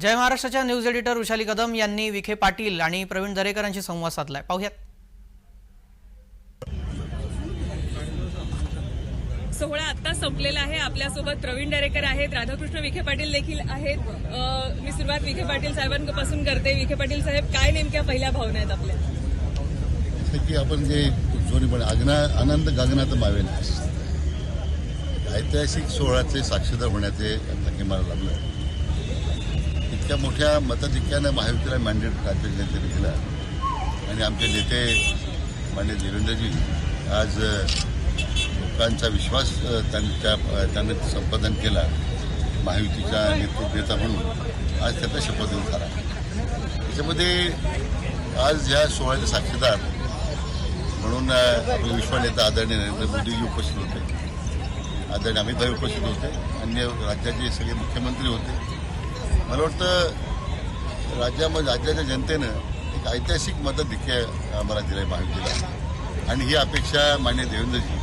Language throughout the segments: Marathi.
जय महाराष्ट्राच्या न्यूज एडिटर वृषाली कदम यांनी विखे पाटील आणि प्रवीण दरेकरांशी संवाद साधलाय. पाहुयात. सोहळा आता संपलेला आहे. आपल्यासोबत प्रवीण दरेकर आहेत. राधाकृष्ण विखे पाटील देखील आहेत. मी सुरुवात विखे पाटील साहेबांपासून करते. विखे पाटील साहेब काय नेमक्या पहिल्या भावना आहेत आपल्या? जसं की आपण जे अग्ना आनंद गगनात मावेन ऐतिहासिक सोहळ्याचे साक्षीदार होण्याचे मला लाभलं इतक्या मोठ्या मताधिक्यानं महायुतीला मॅन्डेट राज्य जनतेने दिला. आणि आमचे नेते मान्य देवेंद्रजी आज लोकांचा विश्वास त्यांच्या त्यांनी संपादन केला महायुतीच्या नेतृत्व म्हणून आज त्याचा शपथ झाला. त्याच्यामध्ये आज ह्या सोहळ्याचे साक्षीदार म्हणून आपले विश्वनेता आदरणीय नरेंद्र मोदीजी उपस्थित होते. आदरणीय अमितभाई उपस्थित होते. अन्य राज्याचे सगळे मुख्यमंत्री होते. मला वाटतं राज्यामध्ये राज्याच्या जनतेनं एक ऐतिहासिक मदत देखील आम्हाला दिलं आहे महायुतीला आणि ही अपेक्षा मान्य देवेंद्रजी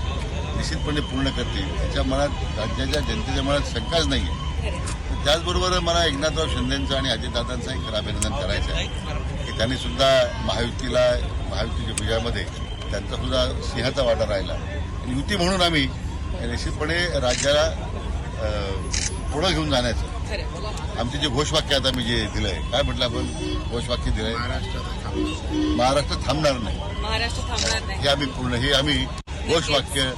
निश्चितपणे पूर्ण करतील. त्याच्या मनात राज्याच्या जनतेच्या मनात शंकाच नाही आहे त्याचबरोबर मला एकनाथराव शिंदेंचं आणि अजितदादांचं एक अभिनंदन करायचं आहे की त्यांनी सुद्धा महायुतीला महायुतीच्या विजयामध्ये त्यांचा सुद्धा सिंहाचा वाटा राहिला. युती म्हणून आम्ही निश्चितपणे राज्याला पुढं घेऊन जाण्याचं आमचे जे घोषवाक्य आता मी जे दिलंय काय म्हटलं आपण? घोषवाक्य दिलंय? महाराष्ट्र थांबणार नाही. महाराष्ट्र थांबणार नाही. हे आम्ही पूर्ण हे आम्ही घोषवाक्य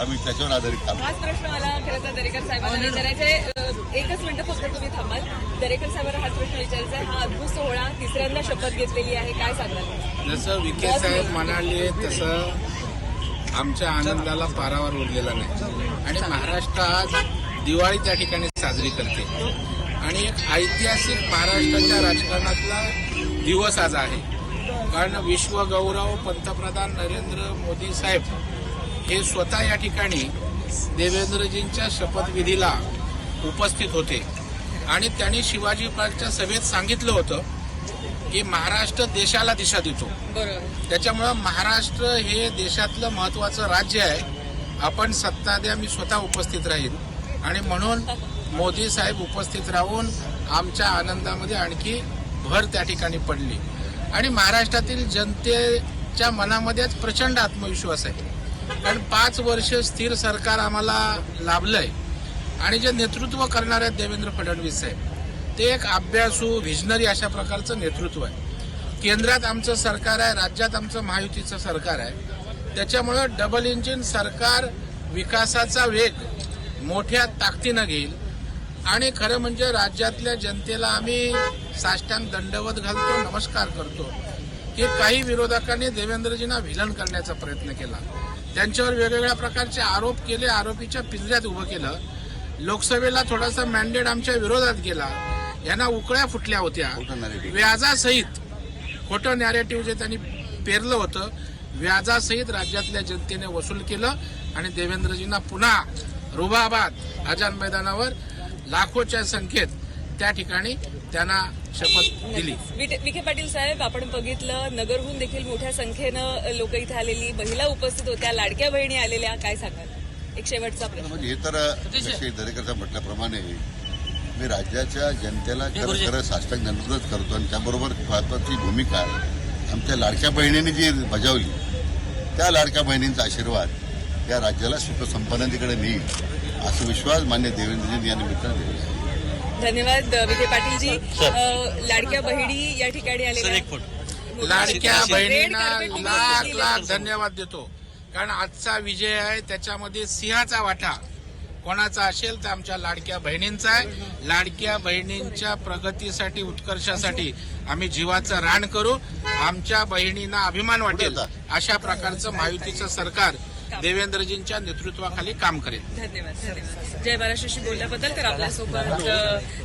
आम्ही त्याच्यावर आधारित काम हाच प्रश्न मला खरं तर दरेकर साहेबांना विचारायचा आहे अ, एकच मिनिटं फक्त तुम्ही थांबाल. दरेकर साहेबांना हाच प्रश्न विचारायचा आहे हा अद्भुत सोहळा तिसऱ्यांदा शपथ घेतलेली आहे. काय सांगाल? जसं विखे साहेब म्हणाले तसं आमच्या आनंदाला पारावर उरलेला नाही. आणि महाराष्ट्र आज दिवाळी त्या ठिकाणी साजरी करते. आणि एक ऐतिहासिक महाराष्ट्राच्या राजकारणातला दिवस आज आहे. कारण विश्वगौरव पंतप्रधान नरेंद्र मोदी साहेब हे स्वतः या ठिकाणी देवेंद्रजींच्या शपथविधीला उपस्थित होते. आणि त्यांनी शिवाजी पार्कच्या सभेत सांगितलं होतं की महाराष्ट्र देशाला दिशा देतो. त्याच्यामुळं महाराष्ट्र हे देशातलं महत्वाचं राज्य आहे. आपण सत्ता द्या मी स्वतः उपस्थित राहील आणि म्हणून मोदी साहेब उपस्थित राहून आमच्या आनंदामध्ये आणखी भर त्या ठिकाणी पडली. आणि महाराष्ट्रातील जनतेच्या मनामध्येच प्रचंड आत्मविश्वास आहे. कारण पाच वर्ष स्थिर सरकार आम्हाला लाभलंय. आणि जे नेतृत्व करणार आहेत देवेंद्र फडणवीस साहेब ते एक अभ्यासू व्हिजनरी अशा प्रकारचं नेतृत्व आहे. केंद्रात आमचं सरकार आहे राज्यात आमचं महायुतीचं सरकार आहे. त्याच्यामुळं डबल इंजिन सरकार विकासाचा वेग मोठ्या ताकदीनं घेईल. आणि खरं म्हणजे राज्यातल्या जनतेला आम्ही साष्टांग दंडवत घालतो नमस्कार करतो. की काही विरोधकांनी देवेंद्रजींना व्हिलन करण्याचा प्रयत्न केला. त्यांच्यावर वेगवेगळ्या प्रकारचे आरोप केले आरोपीच्या पिंजऱ्यात उभं केलं. लोकसभेला थोडासा मॅन्डेट आमच्या विरोधात गेला. यांना उकळ्या फुटल्या होत्या. व्याजासहित खोटं नॅरेटिव्ह जे त्यांनी पेरलं होतं व्याजासहित राज्यातल्या जनतेने वसूल केलं आणि देवेंद्रजींना पुन्हा रुबाबाद आझाद मैदानावर लाखोच्या संख्येत त्या ठिकाणी त्यांना शपथ दिली. विखे पाटील साहेब आपण बघितलं नगरहून देखील मोठ्या संख्येनं लोक इथे आलेली. महिला उपस्थित होत्या लाडक्या बहिणी आलेल्या. काय सांगाल? एक शेवटचा प्रश्न. म्हणजे हे तर जसे दरेकरचा म्हटल्याप्रमाणे मी राज्याच्या जनतेला खरं खरं साष्टांग दंडवतच करतो आणि त्याबरोबर महत्वाची भूमिका आमच्या लाडक्या बहिणीने जी बजावली त्या लाडक्या बहिणींचा आशीर्वाद या राज्याला सुख संपन्नतेकडे नेईल असा विश्वास मान्य देवेंद्रजी या निमित्तानं दिलेला आहे धन्यवाद विखे पाटीलजी. लाडक्या बहिणी या ठिकाणी आलेल्या लाडक्या बहिणींना लाख दिलं. लाख धन्यवाद देतो. कारण आजचा विजय आहे त्याच्यामध्ये सिंहाचा वाटा. कोणाचा असेल तर आमच्या लाडक्या बहिणींचा आहे. लाडक्या बहिणींच्या प्रगतीसाठी उत्कर्षासाठी आम्ही जीवाचं रान करू. आमच्या बहिणींना अभिमान वाटेल अशा प्रकारचं महायुतीचं सरकार देवेंद्रजींच्या नेतृत्वाखाली काम करेल. धन्यवाद धन्यवाद. जय महाराष्ट्राशी बोलल्याबद्दल तर आपल्यासोबत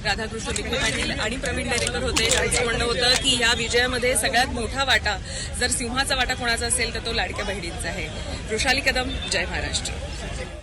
राधाकृष्ण विखे पाटील आणि प्रवीण दरेकर होते. त्यांचं म्हणणं होतं की ह्या विजयामध्ये सगळ्यात मोठा वाटा जर सिंहाचा वाटा कोणाचा असेल तर तो लाडक्या बहिणींचा आहे. वृषाली कदम जय महाराष्ट्र.